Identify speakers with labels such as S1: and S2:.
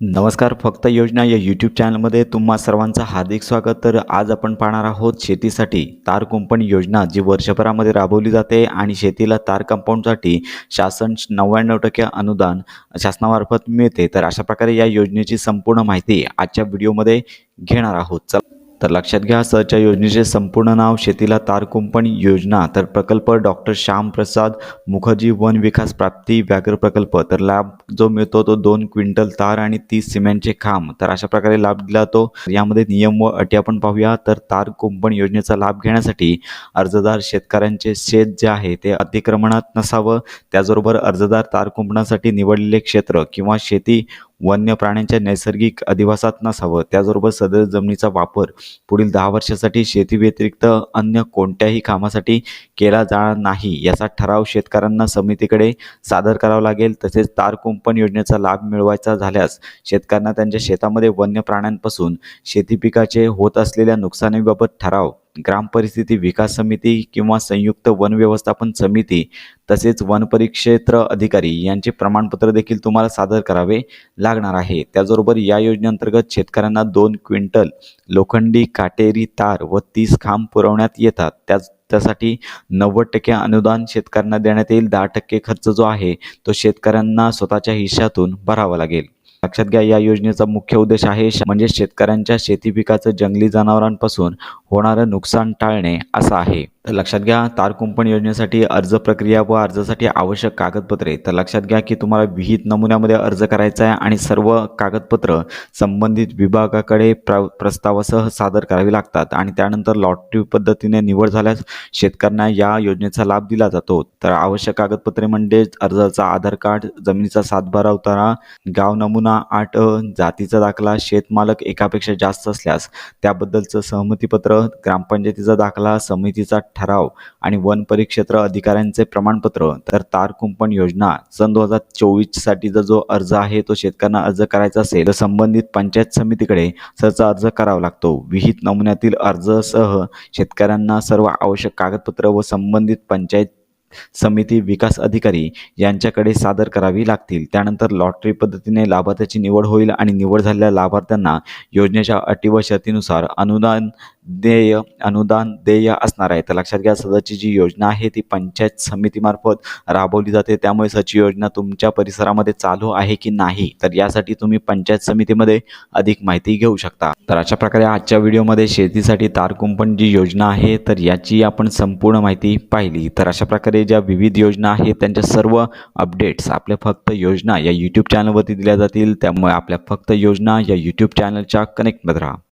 S1: नमस्कार फक्त योजना या यूट्यूब चॅनलमध्ये तुम्हा सर्वांचं हार्दिक स्वागत. तर आज आपण पाहणार आहोत शेतीसाठी तार कुंपण योजना जी वर्षभरामध्ये राबवली जाते आणि शेतीला तार कंपाऊंडसाठी शासन नव्याण्णव टक्के अनुदान शासनामार्फत मिळते. तर अशा प्रकारे या योजनेची संपूर्ण माहिती आजच्या व्हिडिओमध्ये घेणार आहोत. चला. तर लक्षात घ्या सरच्या योजनेचे संपूर्ण नाव शेतीला तारकुंपण योजना तर प्रकल्प डॉक्टर श्यामप्रसाद मुखर्जी वन विकास प्राप्ती व्याघ्र प्रकल्प. तर लाभ जो मिळतो तो दोन क्विंटल तार आणि तीस सिमेंटचे खांब. तर अशा प्रकारे लाभ दिला जातो यामध्ये नियम व अटी आपण पाहूया. तर तार कुंपण योजनेचा लाभ घेण्यासाठी अर्जदार शेतकऱ्यांचे शेत जे आहे ते अतिक्रमणात नसावं. त्याचबरोबर अर्जदार तार कुंपणासाठी निवडलेले क्षेत्र किंवा शेती वन्य प्राण्यांच्या नैसर्गिक अधिवासात नसावं. त्याचबरोबर सदर जमिनीचा वापर पुढील दहा वर्षासाठी शेती व्यतिरिक्त अन्य कोणत्याही कामासाठी केला जाणार नाही. याचा ठराव शेतकऱ्यांना समितीकडे सादर करावा लागेल. तसेच तार कुंपण योजनेचा लाभ मिळवायचा झाल्यास शेतकऱ्यांना त्यांच्या शेतामध्ये वन्य प्राण्यांपासून शेती पिकाचे होत असलेल्या नुकसानीबाबत ठराव ग्रामपरिस्थिती विकास समिती किंवा संयुक्त वन व्यवस्थापन समिती तसेच वन परिक्षेत्र अधिकारी यांचे प्रमाणपत्र देखील तुम्हाला सादर करावे लागणार आहे. त्याचबरोबर या योजनेअंतर्गत शेतकऱ्यांना दोन क्विंटल लोखंडी काटेरी तार व तीस खांब पुरवण्यात येतात. त्याच त्यासाठी नव्वद टक्के अनुदान शेतकऱ्यांना देण्यात येईल. दहा टक्के खर्च जो आहे तो शेतकऱ्यांना स्वतःच्या हिश्श्यातून भरावा लागेल. लक्षात घ्या या योजनेचा मुख्य उद्देश आहे श- म्हणजे शेतकऱ्यांच्या शेती पिकाचं जंगली जनावरांपासून होणारं नुकसान टाळणे असं आहे. तर लक्षात घ्या तार कुंपण योजनेसाठी अर्ज प्रक्रिया व अर्जासाठी आवश्यक कागदपत्रे. तर लक्षात घ्या की तुम्हाला विहित नमुन्यामध्ये अर्ज करायचा आहे आणि सर्व कागदपत्र संबंधित विभागाकडे प्र प्रस्तावासह सादर करावी लागतात आणि त्यानंतर लॉटरी पद्धतीने निवड झाल्यास शेतकऱ्यांना या योजनेचा लाभ दिला जातो. तर आवश्यक कागदपत्रे म्हणजेच अर्जाचा आधार कार्ड जमिनीचा सातबारा उतारा गाव नमुना आठ जातीचा दाखला शेतमालक एकापेक्षा जास्त असल्यास त्याबद्दलचं सहमतीपत्र ग्रामपंचायतीचा दाखला समितीचा ठराव आणि वन परिक्षेत्र अधिकाऱ्यांचे प्रमाणपत्र तर तार कुंपण योजना सन दोन हजार चोवीससाठीचा जो अर्ज आहे तो शेतकऱ्यांना अर्ज करायचा असेल तर संबंधित पंचायत समितीकडे सरचा अर्ज करावा लागतो. विहित नमुन्यातील अर्जसह शेतकऱ्यांना सर्व आवश्यक कागदपत्र व संबंधित पंचायत समिती विकास अधिकारी यांच्याकडे सादर करावी लागतील. त्यानंतर लॉटरी पद्धतीने लाभार्थ्याची निवड होईल आणि निवड झालेल्या लाभार्थ्यांना योजनेच्या अटी व शर्तीनुसार अनुदान देय अनुदान देय असणार आहे. तर लक्षात घ्या सदरची जी योजना आहे ती पंचायत समितीमार्फत राबवली जाते. त्यामुळे सची योजना तुमच्या परिसरामध्ये चालू आहे की नाही तर यासाठी तुम्ही पंचायत समितीमध्ये अधिक माहिती घेऊ शकता. तर अशा प्रकारे आजच्या व्हिडिओमध्ये शेतीसाठी तार कुंपण जी योजना आहे तर याची आपण संपूर्ण माहिती पाहिली. तर अशा प्रकारे ज्या विविध योजना आहेत त्यांच्या सर्व अपडेट्स आपल्या फक्त योजना या यूट्यूब चॅनलवरती दिल्या जातील. त्यामुळे आपल्या फक्त योजना या यूट्यूब चॅनलच्या कनेक्टमध्ये राहा.